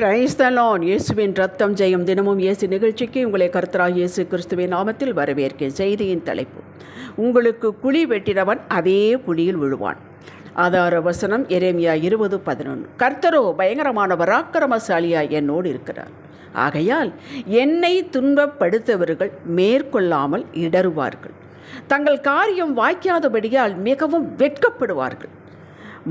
பிரைஸ்தலான் இயேசுவின் ரத்தம் ஜெயம் தினமும் இயேசு நிகழ்ச்சிக்கு உங்களை கருத்தராக இயேசு கிறிஸ்துவின் நாமத்தில் வரவேற்கிறேன். செய்தியின் தலைப்பு உங்களுக்கு குழி வெட்டினவன் அதே குழியில் விழுவான். ஆதார வசனம் எரேமியா இருபது பதினொன்று கர்த்தரோ பயங்கரமான பராக்கிரமசாலியா என்னோடு இருக்கிறார். ஆகையால் என்னை துன்பப்படுத்தவர்கள் மேற்கொள்ளாமல் இடறுவார்கள். தங்கள் காரியம் வாய்க்காதபடியால் மிகவும் வெட்கப்படுவார்கள்.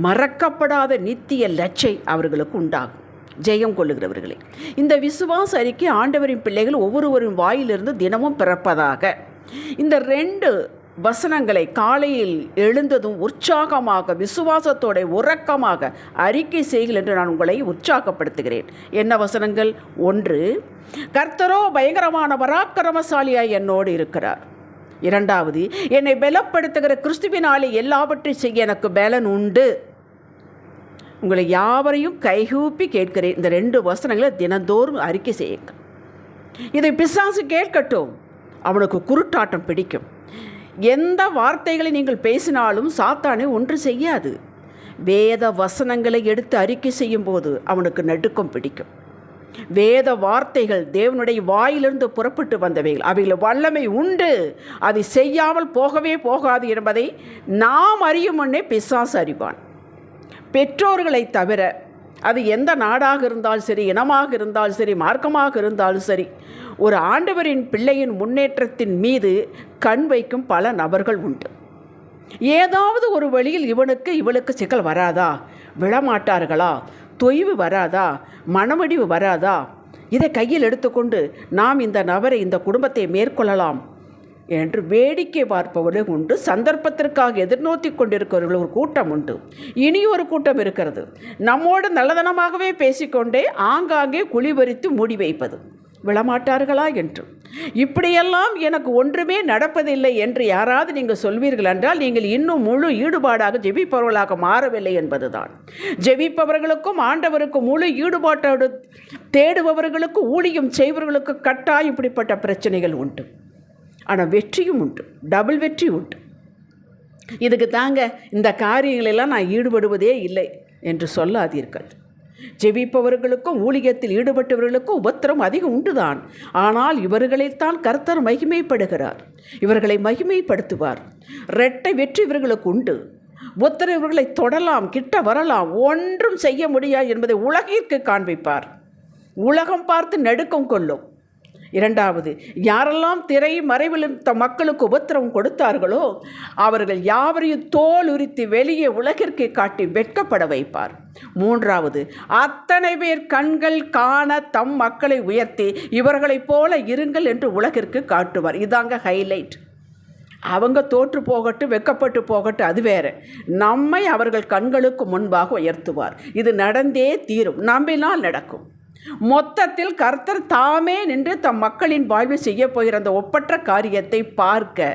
மறக்கப்படாத நித்திய லட்சை அவர்களுக்கு உண்டாகும். ஜெயம் கொள்ளுகிறவர்களே. இந்த விசுவாச அறிக்கை ஆண்டவரின் பிள்ளைகள் ஒவ்வொருவரின் வாயிலிருந்து தினமும் பிறப்பதாக. இந்த ரெண்டு வசனங்களை காலையில் எழுந்ததும் உற்சாகமாக விசுவாசத்தோட உறக்கமாக அறிக்கை செய்கள் என்று நான் உங்களை உற்சாகப்படுத்துகிறேன். என்ன வசனங்கள்? ஒன்று கர்த்தரோ பயங்கரமான பராக்கிரமசாலியாய் என்னோடு இருக்கிறார். இரண்டாவது என்னை பலப்படுத்துகிற கிறிஸ்துவினாலே எல்லாவற்றையும் செய்ய எனக்கு பலன் உண்டு. உங்களை யாவரையும் கைகூப்பி கேட்கிறேன். இந்த ரெண்டு வசனங்களை தினந்தோறும் அறிக்கை செய்யுங்கள் இதை பிசாசு கேட்கட்டும். அவனுக்கு குருட்டாட்டம் பிடிக்கும். எந்த வார்த்தைகளை நீங்கள் பேசினாலும் சாத்தானை ஒன்று செய்யாது. வேத வசனங்களை எடுத்து அறிக்கை செய்யும் போது அவனுக்கு நடுக்கம் பிடிக்கும். வேத வார்த்தைகள் தேவனுடைய வாயிலிருந்து புறப்பட்டு வந்தவைகள். அவைகள் வல்லமை உண்டு. அதை செய்யாமல் போகவே போகாது என்பதை நாம் அறியும் முன்னே பிசாசு அறிவான். பெற்றோர்களை தவிர அது எந்த நாடாக இருந்தாலும் சரி இனமாக இருந்தாலும் சரி மார்க்கமாக இருந்தாலும் சரி ஒரு ஆண்டவரின் பிள்ளையின் முன்னேற்றத்தின் மீது கண் வைக்கும் பல நபர்கள் உண்டு. ஏதாவது ஒரு வழியில் இவனுக்கு இவளுக்கு சிக்கல் வராதா? விழமாட்டார்களா? தொய்வு வராதா? மனமடிவு வராதா? இதை கையில் எடுத்துக்கொண்டு நாம் இந்த நபரை இந்த குடும்பத்தை மேற்கொள்ளலாம். என்று வேடிக்கை பார்ப்பவர்கள் உண்டு. சந்தர்ப்பத்திற்காக எதிர்நோக்கி கொண்டிருக்கிறவர்கள் ஒரு கூட்டம் உண்டு. இனி ஒரு கூட்டம் இருக்கிறது. நம்மோடு நல்லதனமாகவே பேசிக்கொண்டே ஆங்காங்கே குழிபறித்து மூடி வைப்பது. விழமாட்டார்களா என்று. இப்படியெல்லாம் எனக்கு ஒன்றுமே நடப்பதில்லை என்று யாராவது நீங்கள் சொல்வீர்கள் என்றால் நீங்கள் இன்னும் முழு ஈடுபாடாக ஜெபிப்பவர்களாக மாறவில்லை என்பதுதான். ஜெபிப்பவர்களுக்கும் ஆண்டவருக்கும் முழு ஈடுபாட்டோடு தேடுபவர்களுக்கும் ஊழியம் செய்பவர்களுக்கு கட்டாயம் இப்படிப்பட்ட பிரச்சனைகள் உண்டு. ஆனால் வெற்றியும் உண்டு. டபுள் வெற்றி உண்டு. இதுக்கு தாங்க இந்த காரியங்களெல்லாம் நான் ஈடுபடுவதே இல்லை என்று சொல்லாதீர்கள். ஜெபிப்பவர்களுக்கும் ஊழியத்தில் ஈடுபட்டவர்களுக்கும் உபத்திரம் அதிகம் உண்டுதான். ஆனால் இவர்களைத்தான் கர்த்தர் மகிமைப்படுகிறார். இவர்களை மகிமைப்படுத்துவார். இரட்டை வெற்றி இவர்களுக்கு உண்டு. உத்தர இவர்களை தொடலாம் கிட்ட வரலாம் ஒன்றும் செய்ய முடியாது என்பதை உலகிற்கு காண்பிப்பார். உலகம் பார்த்து நடுக்கம் கொள்ளும். இரண்டாவது யாரெல்லாம் திரை மறைவில் இருந்த மக்களுக்கு உபத்திரவம் கொடுத்தார்களோ அவர்கள் யாவரையும் தோல் உரித்து வெளியே உலகிற்கு காட்டி வெட்கப்பட வைப்பார். மூன்றாவது அத்தனை பேர் கண்கள் காண தம் மக்களை உயர்த்தி இவர்களைப் போல இருங்கள் என்று உலகிற்கு காட்டுவார். இதாங்க ஹைலைட் அவங்க தோற்று போகட்டும் வெக்கப்பட்டு போகட்டும் அது வேற. நம்மை அவர்கள் கண்களுக்கு முன்பாக உயர்த்துவார். இது நடந்தே தீரும். நம்பினால் நடக்கும். மொத்தத்தில் கர்த்தர் தாமே நின்று தம் மக்களின் வாழ்வில் செய்ய போகிற அந்த ஒப்பற்ற காரியத்தை பார்க்க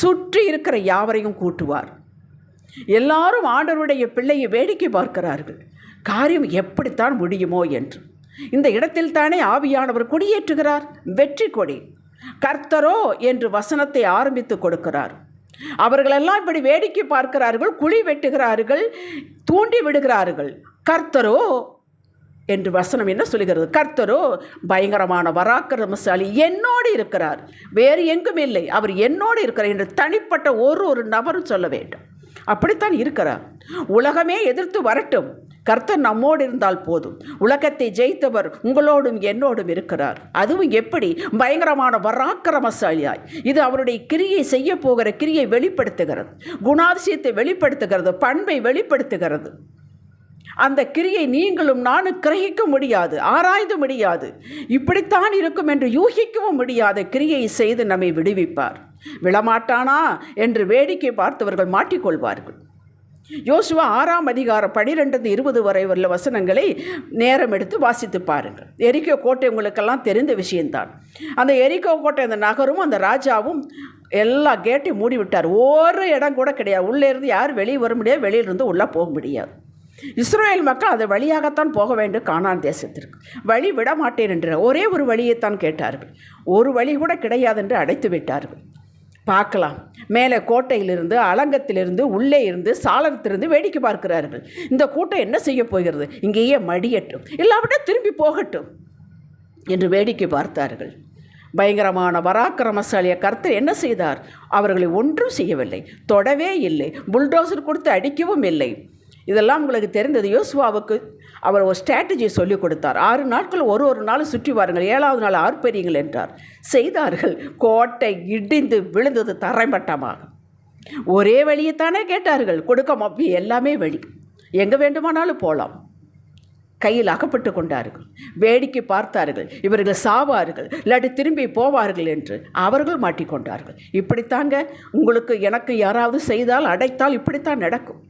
சுற்றி இருக்கிற யாவரையும் கூட்டுவார். எல்லாரும் ஆண்டவருடைய பிள்ளையை வேடிக்கை பார்க்கிறார்கள். காரியம் எப்படித்தான் முடியுமோ என்று. இந்த இடத்தில் தானே ஆவியானவர் கொடியேற்றுகிறார். வெற்றி கொடி. கர்த்தரோ என்று வசனத்தை ஆரம்பித்து கொடுக்கிறார். அவர்களெல்லாம் இப்படி வேடிக்கை பார்க்கிறார்கள் குழி வெட்டுகிறார்கள் தூண்டி விடுகிறார்கள். கர்த்தரோ என்று வசனம் என்ன சொல்லுகிறது? கர்த்தரோ பயங்கரமான பராக்கிரமசாலி என்னோடு இருக்கிறார். வேறு எங்கும் இல்லை. அவர் என்னோடு இருக்கிறார் என்று தனிப்பட்ட ஒரு ஒரு நபரும் சொல்ல வேண்டும். அப்படித்தான் இருக்கிறார். உலகமே எதிர்த்து வரட்டும். கர்த்தர் நம்மோடு இருந்தால் போதும். உலகத்தை ஜெயித்தவர் உங்களோடும் என்னோடும் இருக்கிறார். அதுவும் எப்படி? பயங்கரமான பராக்கிரமசாலியாய். இது அவருடைய கிரியை செய்ய போகிற கிரியை வெளிப்படுத்துகிறது. குணாதிசயத்தை வெளிப்படுத்துகிறது. பண்பை வெளிப்படுத்துகிறது. அந்த கிரியை நீங்களும் நானும் கிரகிக்க முடியாது ஆராய்ந்து முடியாது. இப்படித்தான் இருக்கும் என்று யூகிக்கவும் முடியாத கிரியை செய்து நம்மை விடுவிப்பார். விழமாட்டானா? என்று வேடிக்கை பார்த்தவர்கள் மாட்டிக்கொள்வார்கள். யோசுவா ஆறாம் அதிகாரம் பனிரெண்டு இருபது வரை உள்ள வசனங்களை நேரம் எடுத்து வாசித்து பாருங்கள். எரிக்கோ கோட்டை உங்களுக்கெல்லாம் தெரிந்த விஷயம்தான். அந்த எரிக்கோ கோட்டை அந்த நகரும் அந்த ராஜாவும் எல்லா கேட்டையும் மூடி விட்டார் ஒரு இடம் கூட கிடையாது. உள்ளே இருந்து யார் வெளியே வர முடியாது வெளியிலிருந்து உள்ளே போக முடியாது. இஸ்ரேல் மக்கள் அது வழியாகத்தான் போக வேண்டும் காணான் தேசத்திற்கு. வழி விட மாட்டேன் என்ற ஒரே ஒரு வழியைத்தான் கேட்டார்கள். ஒரு வழி கூட கிடையாது என்று அடைத்து விட்டார்கள். பார்க்கலாம். மேலே கோட்டையிலிருந்து அலங்கத்திலிருந்து உள்ளே இருந்து சாளரத்திலிருந்து வேடிக்கை பார்க்கிறார்கள். இந்த கூட்டம் என்ன செய்ய போகிறது? இங்கேயே மடியட்டும். இல்லாவிட்டால் திரும்பி போகட்டும் என்று வேடிக்கை பார்த்தார்கள். பயங்கரமான பராக்கிரமசாலிய கர்த்தர் என்ன செய்தார்? அவர்களை ஒன்றும் செய்யவில்லை. தொடவே இல்லை. புல்டோசர் கொடுத்து அடிக்கவும் இல்லை. இதெல்லாம் உங்களுக்கு தெரிந்தது யோசுவாவுக்கு. அவர் ஒரு ஸ்ட்ராட்டஜி சொல்லிக் கொடுத்தார். ஆறு நாட்கள் ஒரு ஒரு நாள் சுற்றி வாருங்கள். ஏழாவது நாள் ஆர்ப்பரியுங்கள் என்றார். செய்தார்கள். கோட்டை இடிந்து விழுந்தது தரைமட்டமாக. ஒரே வழியைத்தானே கேட்டார்கள். கொடுக்க மப்பி எல்லாமே வழி. எங்கே வேண்டுமானாலும் போகலாம் கையில் அகப்பட்டு கொண்டார்கள். வேடிக்கை பார்த்தார்கள். இவர்கள் சாவார்கள். இல்லாட்டி திரும்பி போவார்கள் என்று அவர்கள் மாட்டிக்கொண்டார்கள் இப்படித்தாங்க. உங்களுக்கு எனக்கு யாராவது செய்தால் அடைத்தால் இப்படித்தான் நடக்கும்.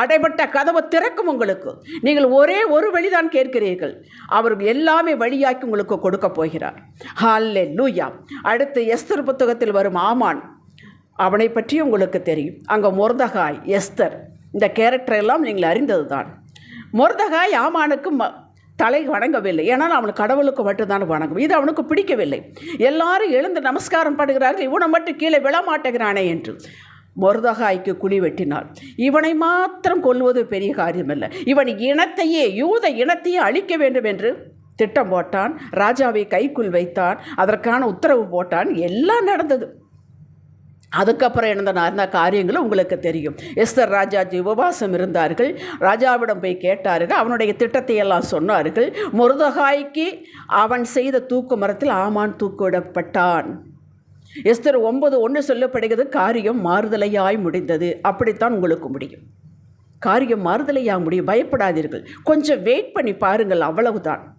அடைபட்ட கதவு திறக்கும் உங்களுக்கு. நீங்கள் ஒரே ஒரு வழிதான் கேட்கிறீர்கள். அவர் எல்லாமே வழியாக்கி உங்களுக்கு கொடுக்க போகிறார். ஹால்லே லூயா அடுத்து எஸ்தர் புத்தகத்தில் வரும் ஆமான். அவனை பற்றி உங்களுக்கு தெரியும். அங்கே முருதகாய் எஸ்தர். இந்த கேரக்டர் எல்லாம் நீங்கள் அறிந்தது தான் மொர்தகாய் ஆமானுக்கு ம தலை வணங்கவில்லை. ஏன்னால் அவனுக்கு கடவுளுக்கு மட்டும்தான் வணங்கும். இது அவனுக்கு பிடிக்கவில்லை. எல்லாரும் எழுந்து நமஸ்காரம் பண்ணுகிறார்கள். இவனை மட்டும் கீழே விழமாட்டேங்கிறானே என்று. மொருதகாய்க்கு குழி வெட்டினாள். இவனை மாத்திரம் கொல்வது பெரிய காரியமல்ல. இவன் இனத்தையே யூத இனத்தையே அழிக்க வேண்டும் என்று திட்டம் போட்டான் ராஜாவை கைக்குள் வைத்தான் அதற்கான உத்தரவு போட்டான் எல்லாம் நடந்தது. அதுக்கப்புறம் என்ன நடந்த காரியங்களும் உங்களுக்கு தெரியும். எஸ்தர் ராஜாஜி உபவாசம் இருந்தார்கள். ராஜாவிடம் போய் கேட்டார்கள். அவனுடைய திட்டத்தை எல்லாம் சொன்னார்கள். முருதகாய்க்கு அவன் செய்த தூக்கு மரத்தில் ஆமான் தூக்கிவிடப்பட்டான் எஸ்தர் ஒன்பது ஒன்று சொல்லப்படுகிறது காரியம் மாறுதலையாய் முடிந்தது. அப்படித்தான் உங்களுக்கு முடியும். காரியம் மாறுதலையாக முடியும்? பயப்படாதீர்கள். கொஞ்சம் வெயிட் பண்ணி பாருங்கள் அவ்வளவுதான்.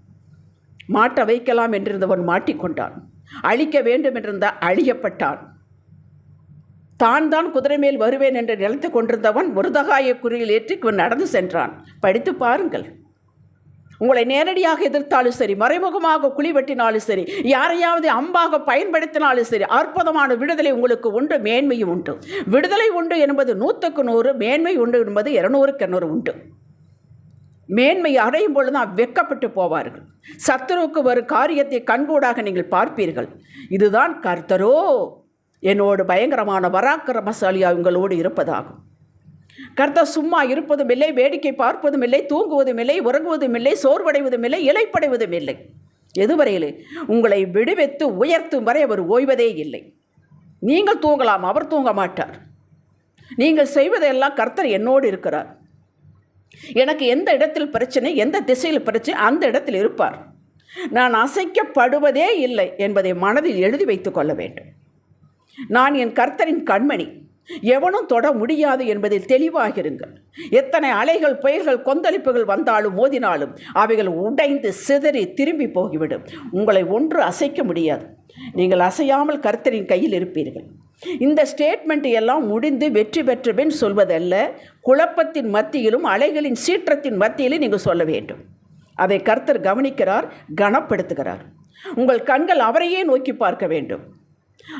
மாட்ட வைக்கலாம் என்றிருந்தவன் மாட்டிக்கொண்டான். அழிக்க வேண்டும் என்றிருந்த அழியப்பட்டான். தான் தான் குதிரை மேல் வருவேன் என்று நினைத்து கொண்டிருந்தவன் முருதகாய குறியில் ஏற்றி நடந்து சென்றான். படித்து பாருங்கள். உங்களை நேரடியாக எதிர்த்தாலும் சரி மறைமுகமாக குழி வெட்டினாலும் சரி யாரையாவது அம்பாக பயன்படுத்தினாலும் சரி அற்புதமான விடுதலை உங்களுக்கு உண்டு மேன்மையும் உண்டு. விடுதலை உண்டு என்பது நூற்றுக்கு நூறு மேன்மை உண்டு என்பது இரநூறுக்கு இரநூறு உண்டு. மேன்மை அடையும் பொழுது தான் வெக்கப்பட்டு போவார்கள். சத்துருவுக்கு வரும் காரியத்தை கண்கூடாக நீங்கள் பார்ப்பீர்கள். இதுதான் கர்த்தரோ என்னோடு பயங்கரமான வராக்கிரமசாலியா உங்களோடு இருப்பதாகும். கர்த்தர் சும்மா இருப்பதும் இல்லை வேடிக்கை பார்ப்பதும் இல்லை தூங்குவதும் இல்லை உறங்குவதும் இல்லை சோர்வடைவதும் இல்லை இலைப்படைவதும் இல்லை. எதுவரையில் உங்களை விடுவித்து உயர்த்தும் வரை அவர் ஓய்வதே இல்லை. நீங்கள் தூங்கலாம் அவர் தூங்க மாட்டார். நீங்கள் செய்வதெல்லாம் கர்த்தர் என்னோடு இருக்கிறார். எனக்கு எந்த இடத்தில் பிரச்சனை எந்த திசையில் பிரச்சனை அந்த இடத்தில் இருப்பார். நான் அசைக்கப்படுவதே இல்லை என்பதை மனதில் எழுதி வைத்துக் கொள்ள வேண்டும். நான் என் கர்த்தரின் கண்மணி. எவனும் தொட முடியாது என்பதில் தெளிவாகிருங்கள். எத்தனை அலைகள் புயல்கள் கொந்தளிப்புகள் வந்தாலும் மோதினாலும் அவைகள் உடைந்து சிதறி திரும்பி போகிவிடும். உங்களை ஒன்று அசைக்க முடியாது. நீங்கள் அசையாமல் கர்த்தரின் கையில் இருப்பீர்கள். இந்த ஸ்டேட்மெண்ட் எல்லாம் முடிந்து வெற்றி பெற்ற பின் சொல்வதல்ல குழப்பத்தின் மத்தியிலும் அலைகளின் சீற்றத்தின் மத்தியிலும் நீங்கள் சொல்ல வேண்டும். அதை கர்த்தர் கவனிக்கிறார் கனப்படுத்துகிறார். உங்கள் கண்கள் அவரையே நோக்கி பார்க்க வேண்டும்.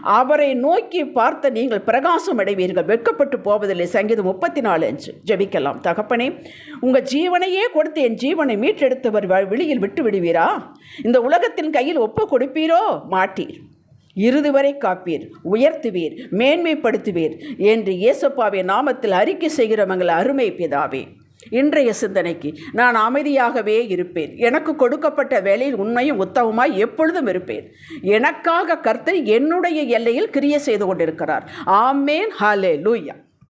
அவரை நோக்கி பார்த்த நீங்கள் பிரகாசம் அடைவீர்கள். வெட்கப்பட்டு போவதில்லை. சங்கீதம் முப்பத்தி நாலு அஞ்சு. ஜபிக்கலாம். தகப்பனே உங்கள் ஜீவனையே கொடுத்து என் ஜீவனை மீட்டெடுத்தவர் வெளியில் விட்டு விடுவீரா இந்த உலகத்தின் கையில் ஒப்பு கொடுப்பீரோ? மாட்டீர். இறுதி வரை காப்பீர். உயர்த்துவீர். மேன்மைப்படுத்துவீர். என்று இயேசப்பாவை நாமத்தில் அறிக்கை செய்கிறவங்கள் அருமை பிதாவே. இன்றைய சிந்தனைக்கு நான் அமைதியாகவே இருப்பேன். எனக்கு கொடுக்கப்பட்ட வேலையில் உண்மையும் உத்தவமாய் எப்பொழுதும் இருப்பேன். எனக்காக கர்த்தர் என்னுடைய எல்லையில் கிரிய செய்து கொண்டிருக்கிறார். ஆமேன். ஹலே லூயா